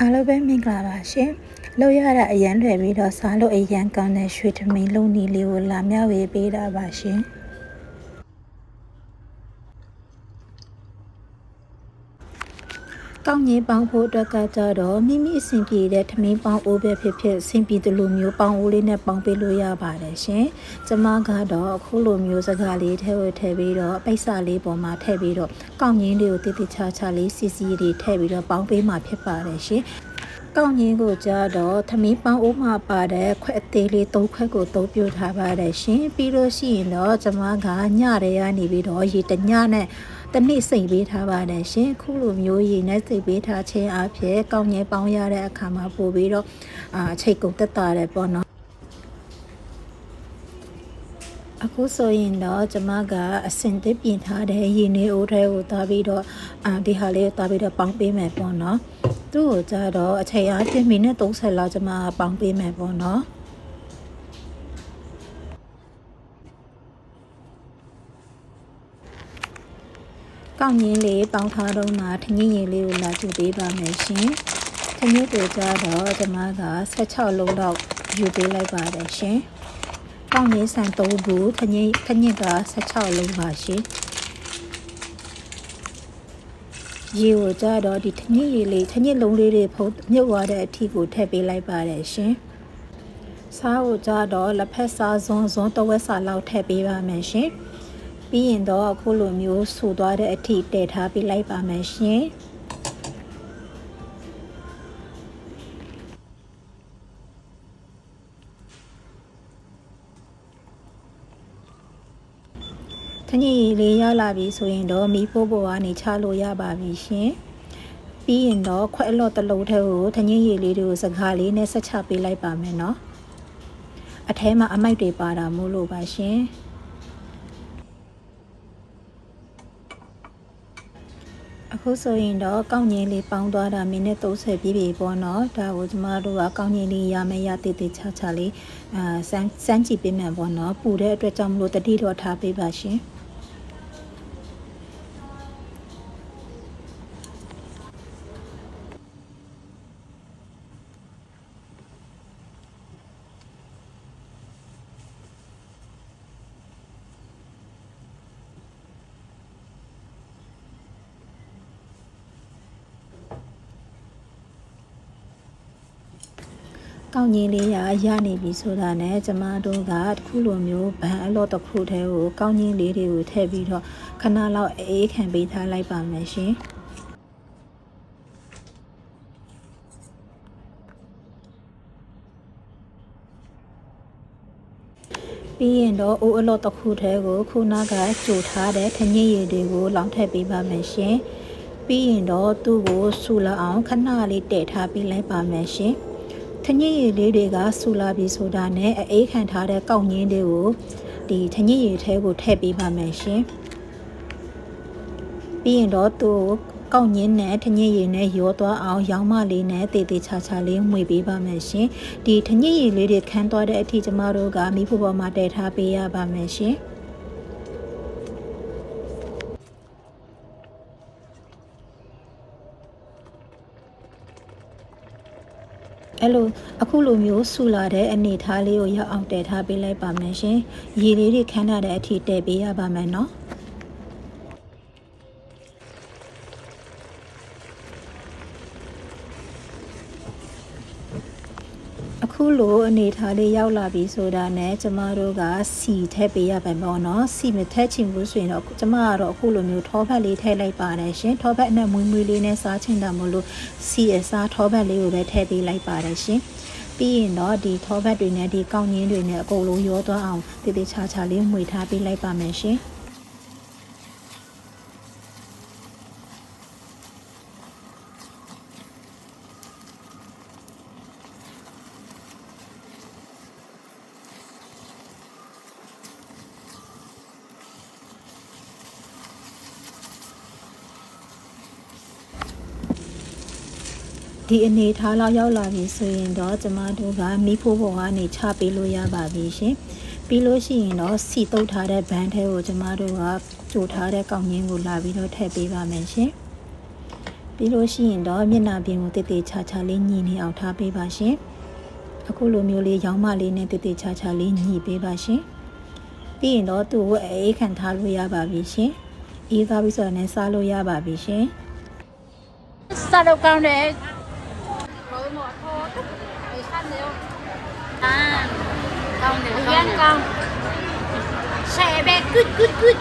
အားလုံးပဲမင်္ဂလာပါရှင်။လောက်ရတာအရန်လွယ်ပြီးတော့စားလို့အရန်ကောင်းတဲ့ရွှေသမင်းလုံးနီလေးကိုလာမျှဝေပေးတာပါရှင်။ ကောင်းကြီးပေါင်းဖို့အတွက်ကကြတော့မိမိအဆင်ပြေတဲ့ထမင်းပေါင်းအိုးပဲဖြစ်ဖြစ်အဆင်ပြေတဲ့လိုမျိုးပေါင်းအိုးလေးနဲ့ပေါင်းပေးလို့ရပါတယ်ရှင်။ကျမကတော့အခုလိုမျိုးစကားလေးထဲဝထည့်ပြီးတော့ပိတ်စာလေးပေါ်မှာထည့်ပြီးတော့ကောင်းကြီးလေးကိုတိတိကျကျလေးစီစီလေးထည့်ပြီးတော့ပေါင်းပေးမှာဖြစ်ပါတယ်ရှင်။ကောင်းကြီးကိုကြတော့သမီးပေါင်းအိုးမှာပါတဲ့ခွက်အသေးလေး၃ခွက်ကိုသုံးပြထားပါတယ်ရှင်ပြီးလို့ရှိရင်တော့ကျမကညရဲရနေပြီးတော့ရေတညနဲ့ တနေ့စိတ်ပေးထားပါတယ်ရှင်ခုလိုမျိုးရေနဲ့စိတ်ပေးထားခြင်းအဖြစ်ကောင်းငယ်ပေါင်းရတဲ့အခါမှာပို့ပြီးတော့အာအချိန်ကုန်တက်တာတယ်ပေါ့နော်အခုဆိုရင်တော့ကျမကအစင်သစ်ပြင်ထားတဲ့ရည်နေအိုးထဲကိုသွားပြီးတော့အာဒီဟာလေးကိုသွားပြီးတော့ပေါင်းပေးမယ်ပေါ့နော်သူ့ကိုကြတော့အချိန်အားဖြင့်မိနစ်30လောက်ကျမပေါင်းပေးမယ်ပေါ့နော် ကောက်ငင်းလေးပေါင်းထားတော့မှထငင်းရည်လေးကိုလာကြည့်ပေးပါမယ်ရှင်။ထငင်းကိုကြတော့ကျမက16လုံးတော့ယူပေးလိုက်ပါတယ်ရှင်။ကောက်ငင်းဆန်3ဘူးထငင်းထငင်းက16လုံးပါရှင်။ရေကိုကြတော့ဒီထငင်းရည်လေးထငင်းလုံးလေးတွေဖုံးမြုပ်သွားတဲ့အထီကိုထည့်ပေးလိုက်ပါတယ်ရှင်။စားကိုကြတော့လက်ဖက်စားစွန်းစွန်းတဝက်စာလောက်ထည့်ပေးပါမယ်ရှင်။ ပြီးရင်တော့အခုလိုမျိုးဆူသွားတဲ့အထိတည်ထားပေးလိုက်ပါမယ်ရှင်ထညည်လေးရောက်လာပြီဆိုရင်တော့မီးဖိုးပေါ်ကနေချလို့ရပါပြီရှင်ပြီးရင်တော့ခွက်အလော့တလုံးထဲကိုထညည်ရည်လေးတွေကိုစကားလေးနဲ့ဆက်ချပေးလိုက်ပါမယ်နော်အထဲမှာအမိုက်တွေပါတာမို့လို့ပါရှင် အခုဆိုရင်တော့ကောင်းငင်းလေးပေါင်းသွားတာမိနစ်30ပြည့်ပြီပေါ့နော်ဒါကိုကျမတို့ကကောင်းငင်းလေးရမယ်ရတည်တည်ချာချာလေးအာစမ်းစမ်းကြည့်ပေးမယ်ပေါ့နော်ပူတဲ့အတွက်ကြောင့်မလို့တတိတော့ထားပေးပါရှင် ကောင်းကြီးလေးရရနေပြီဆိုတာနဲ့ကျမတို့ကတခုလိုမျိုးဗန်အလော့တစ်ခုတည်းကိုကောင်းကြီးလေးတွေကိုထည့်ပြီးတော့ခဏလောက်အေးခံပေးထားလိုက်ပါမယ်ရှင်ပြီးရင်တော့အိုးအလော့တစ်ခုတည်းကိုခုနကကြိုထားတဲ့ထညစ်ရည်တွေကိုလောင်းထည့်ပေးပါမယ်ရှင်ပြီးရင်တော့သူ့ကိုဆူလာအောင်ခဏလေးတည့်ထားပေးလိုက်ပါမယ်ရှင် ထညစ်ရည်လေးတွေကဆူလာပြီဆိုတာနဲ့အေးခံထားတဲ့ကောက်ငင်းတွေကိုဒီထညစ်ရည်ထဲကိုထည့်ပေးပါမယ်ရှင်ပြီးရင်တော့သူ့ကောက်ညင်းနဲ့ထညစ်ရည်နဲ့ရောသွားအောင်ရောင်းမလေးနဲ့တေးသေးချာချာလေးမှွေပေးပါမယ်ရှင်ဒီထညစ်ရည်လေးတွေခန်းသွားတဲ့အထိကျမတို့ကမိဖို့ပေါ်မှာတည်ထားပေးရပါမယ်ရှင် အဲ့လိုအခုလိုမျိုးဆူလာတဲ့အနေထားလေးကိုရောက်အောင်တည်ထားပေးလိုက်ပါမယ်ရှင်။ရေလေးတွေခန်းထားတဲ့အထိတည်ပေးရပါမယ်နော်။အ ခုလိုအနေထားလေးရောက်လာပြီဆိုတာနဲ့ကျမတို့ကစီထည့်ပေးရပါမယ်နော်စီမထည့်ချင်ဘူးဆိုရင်တော့ကျမကတော့အခုလိုမျိုးထောပတ်လေးထည့်လိုက်ပါတယ်ရှင်ထောပတ်နဲ့မွေးမွေးလေးနဲ့စားချင်တာမလို့စီအစားထောပတ်လေးကိုလည်းထည့်ပေးလိုက်ပါတယ်ရှင်ပြီးရင်တော့ဒီထောပတ်တွေနဲ့ဒီကောင်းငင်းတွေနဲ့အကုန်လုံးရောသွားအောင်တည်တည်ချာချာလေးမှွေထားပေးလိုက်ပါမယ်ရှင် ဒီအနေထားလောက်ရောက်လာပြီဆိုရင်တော့ကျမတို့ကမီးဖိုးပေါ်ကနေချပေးလို့ရပါပြီရှင်ပြီးလို့ရှိရင်တော့စီတုတ်ထားတဲ့ဘန်းထဲကိုကျမတို့ကကြိုထားတဲ့ကောက်ငင်းကိုလာပြီးတော့ထည့်ပေးပါမယ်ရှင်ဘပြီးလို့ရှိရင်တော့မျက်နှာပြင်ကိုတည်တည်ချာချာလေးညှိနေအောင်ထားပေးပါရှင်အခုလိုမျိုးလေးရောင်းမလေးနဲ့တည်တည်ချာချာလေးညှိပေးပါရှင်ပြီးရင်တော့သူ့ကိုအေးခံထားလို့ရပါပြီရှင်အေးသားပြီးဆိုတော့လည်းစားလို့ရပါပြီရှင်စားတော့ကောင်းတယ် với mò thô tức. Với săn đấy không? À con để con con. Xe bé cứt cứt cứt.